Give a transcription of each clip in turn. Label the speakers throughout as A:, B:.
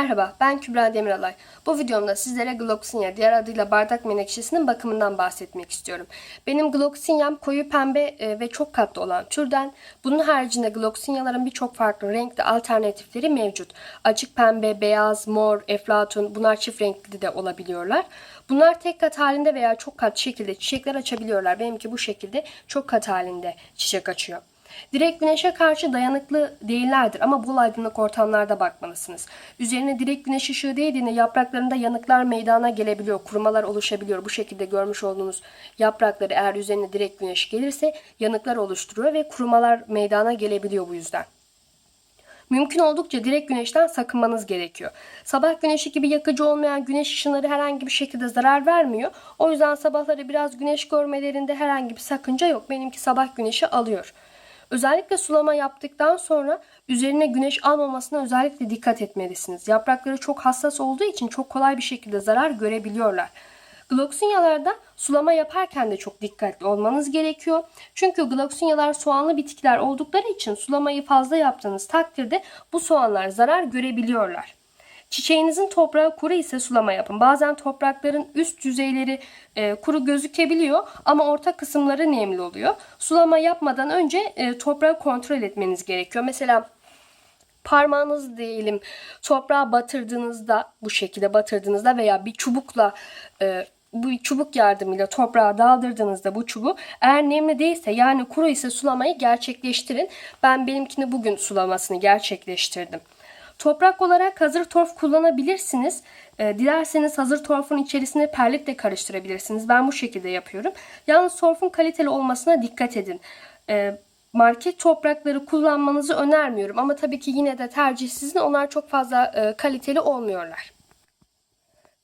A: Merhaba, ben Kübra Demiralay. Bu videomda sizlere Gloxinia, diğer adıyla bardak menekşesinin bakımından bahsetmek istiyorum. Benim Gloxinia'm koyu pembe e, ve çok katlı olan türden. Bunun haricinde Gloxinia'ların birçok farklı renkli alternatifleri mevcut. Açık pembe, beyaz, mor, eflatun bunlar çift renkli de olabiliyorlar. Bunlar tek kat halinde veya çok kat şekilde çiçekler açabiliyorlar. Benimki bu şekilde çok kat halinde çiçek açıyor. Direkt güneşe karşı dayanıklı değillerdir ama bol aydınlık ortamlarda bakmalısınız. Üzerine direkt güneş ışığı değdiğinde yapraklarında yanıklar meydana gelebiliyor, kurumalar oluşabiliyor. Bu şekilde görmüş olduğunuz yaprakları eğer üzerine direkt güneş gelirse yanıklar oluşturuyor ve kurumalar meydana gelebiliyor bu yüzden. Mümkün oldukça direkt güneşten sakınmanız gerekiyor. Sabah güneşi gibi yakıcı olmayan güneş ışınları herhangi bir şekilde zarar vermiyor. O yüzden sabahları biraz güneş görmelerinde herhangi bir sakınca yok. Benimki sabah güneşi alıyor. Özellikle sulama yaptıktan sonra üzerine güneş almamasına özellikle dikkat etmelisiniz. Yaprakları çok hassas olduğu için çok kolay bir şekilde zarar görebiliyorlar. Gloksinyalarda sulama yaparken de çok dikkatli olmanız gerekiyor. Çünkü gloksinyalar soğanlı bitkiler oldukları için sulamayı fazla yaptığınız takdirde bu soğanlar zarar görebiliyorlar. Çiçeğinizin toprağı kuru ise sulama yapın. Bazen toprakların üst yüzeyleri e, kuru gözükebiliyor ama orta kısımları nemli oluyor. Sulama yapmadan önce e, toprağı kontrol etmeniz gerekiyor. Mesela parmağınız diyelim toprağa batırdığınızda bu şekilde batırdığınızda veya bir çubukla e, bu çubuk yardımıyla toprağa daldırdığınızda bu çubuğu eğer nemli değilse yani kuru ise sulamayı gerçekleştirin. Ben benimkini bugün sulamasını gerçekleştirdim. Toprak olarak hazır torf kullanabilirsiniz. E, dilerseniz hazır torfun içerisine perlit de karıştırabilirsiniz. Ben bu şekilde yapıyorum. Yalnız torfun kaliteli olmasına dikkat edin. E, market toprakları kullanmanızı önermiyorum. Ama tabii ki yine de tercih sizin. Onlar çok fazla e, kaliteli olmuyorlar.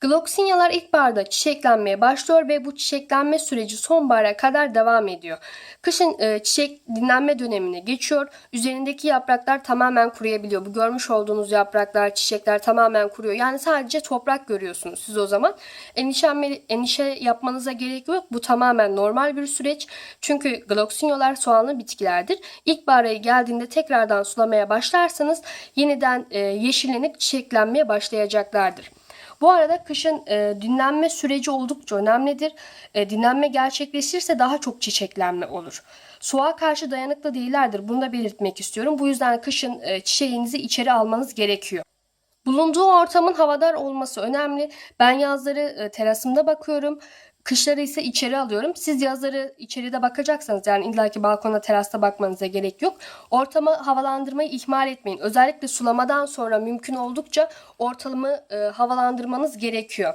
A: Gloksinyalar ilkbaharda çiçeklenmeye başlıyor ve bu çiçeklenme süreci sonbahara kadar devam ediyor. Kışın e, çiçek dinlenme dönemine geçiyor. Üzerindeki yapraklar tamamen kuruyabiliyor. Bu görmüş olduğunuz yapraklar, çiçekler tamamen kuruyor. Yani sadece toprak görüyorsunuz siz o zaman. Endişe, endişe yapmanıza gerek yok. Bu tamamen normal bir süreç. Çünkü gloksinyalar soğanlı bitkilerdir. İlkbahar ayı geldiğinde tekrardan sulamaya başlarsanız yeniden e, yeşillenip çiçeklenmeye başlayacaklardır. Bu arada kışın e, dinlenme süreci oldukça önemlidir. E, dinlenme gerçekleşirse daha çok çiçeklenme olur. Soğuğa karşı dayanıklı değillerdir. Bunu da belirtmek istiyorum. Bu yüzden kışın e, çiçeğinizi içeri almanız gerekiyor. Bulunduğu ortamın havadar olması önemli. Ben yazları e, terasımda bakıyorum. Kışları ise içeri alıyorum. Siz yazları içeride bakacaksanız yani illaki balkona terasta bakmanıza gerek yok. Ortamı havalandırmayı ihmal etmeyin. Özellikle sulamadan sonra mümkün oldukça ortalımı e, havalandırmanız gerekiyor.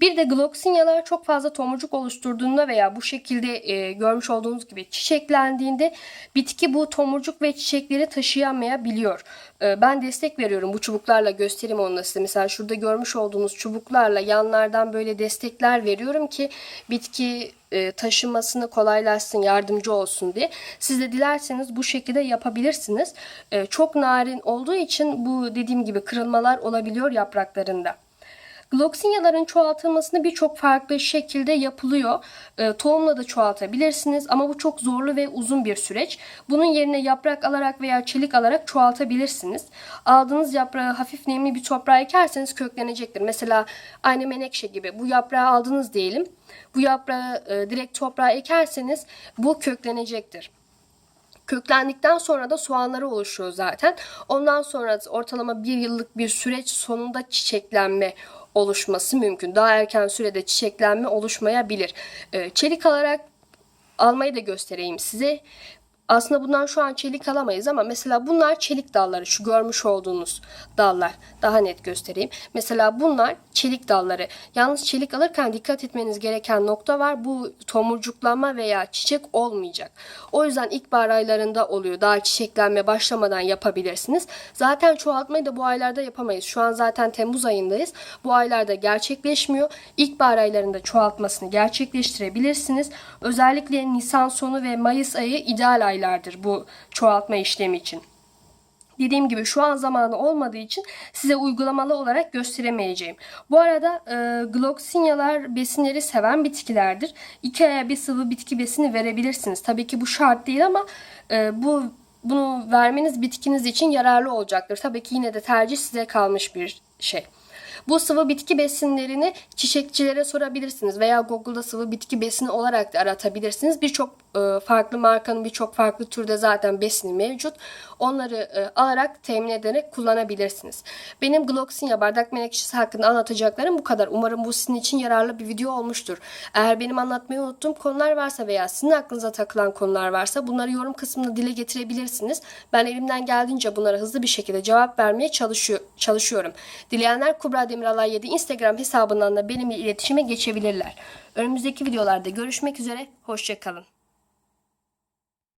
A: Bir de gloksinyalar çok fazla tomurcuk oluşturduğunda veya bu şekilde e, görmüş olduğunuz gibi çiçeklendiğinde bitki bu tomurcuk ve çiçekleri taşıyamayabiliyor. E, ben destek veriyorum bu çubuklarla göstereyim onu size. Mesela şurada görmüş olduğunuz çubuklarla yanlardan böyle destekler veriyorum ki bitki e, taşımasını kolaylaşsın, yardımcı olsun diye. Siz de dilerseniz bu şekilde yapabilirsiniz. E, çok narin olduğu için bu dediğim gibi kırılmalar olabiliyor yapraklarında. Gloksinyaların çoğaltılmasını birçok farklı şekilde yapılıyor. E, tohumla da çoğaltabilirsiniz ama bu çok zorlu ve uzun bir süreç. Bunun yerine yaprak alarak veya çelik alarak çoğaltabilirsiniz. Aldığınız yaprağı hafif nemli bir toprağa ekerseniz köklenecektir. Mesela aynı menekşe gibi bu yaprağı aldınız diyelim. Bu yaprağı e, direkt toprağa ekerseniz bu köklenecektir. Köklendikten sonra da soğanları oluşuyor zaten. Ondan sonra ortalama bir yıllık bir süreç sonunda çiçeklenme oluşması mümkün. Daha erken sürede çiçeklenme oluşmayabilir. Ee, çelik alarak almayı da göstereyim size. Aslında bundan şu an çelik alamayız ama mesela bunlar çelik dalları. Şu görmüş olduğunuz dallar. Daha net göstereyim. Mesela bunlar çelik dalları. Yalnız çelik alırken dikkat etmeniz gereken nokta var. Bu tomurcuklanma veya çiçek olmayacak. O yüzden ilkbahar aylarında oluyor. Daha çiçeklenme başlamadan yapabilirsiniz. Zaten çoğaltmayı da bu aylarda yapamayız. Şu an zaten Temmuz ayındayız. Bu aylarda gerçekleşmiyor. İlkbahar aylarında çoğaltmasını gerçekleştirebilirsiniz. Özellikle Nisan sonu ve Mayıs ayı ideal aylardır bu çoğaltma işlemi için. Dediğim gibi şu an zamanı olmadığı için size uygulamalı olarak gösteremeyeceğim. Bu arada e, gloksinyalar besinleri seven bitkilerdir. İki aya bir sıvı bitki besini verebilirsiniz. Tabii ki bu şart değil ama e, bu bunu vermeniz bitkiniz için yararlı olacaktır. Tabii ki yine de tercih size kalmış bir şey. Bu sıvı bitki besinlerini çiçekçilere sorabilirsiniz veya Google'da sıvı bitki besini olarak da aratabilirsiniz. Birçok e, farklı markanın birçok farklı türde zaten besini mevcut. Onları e, alarak temin ederek kullanabilirsiniz. Benim Gloxinia bardak menekşesi hakkında anlatacaklarım bu kadar. Umarım bu sizin için yararlı bir video olmuştur. Eğer benim anlatmayı unuttuğum konular varsa veya sizin aklınıza takılan konular varsa bunları yorum kısmında dile getirebilirsiniz. Ben elimden geldiğince bunlara hızlı bir şekilde cevap vermeye çalışıyor, çalışıyorum. Dileyenler Kubra Demiralay 7 Instagram hesabından da benimle iletişime geçebilirler. Önümüzdeki videolarda görüşmek üzere. Hoşçakalın.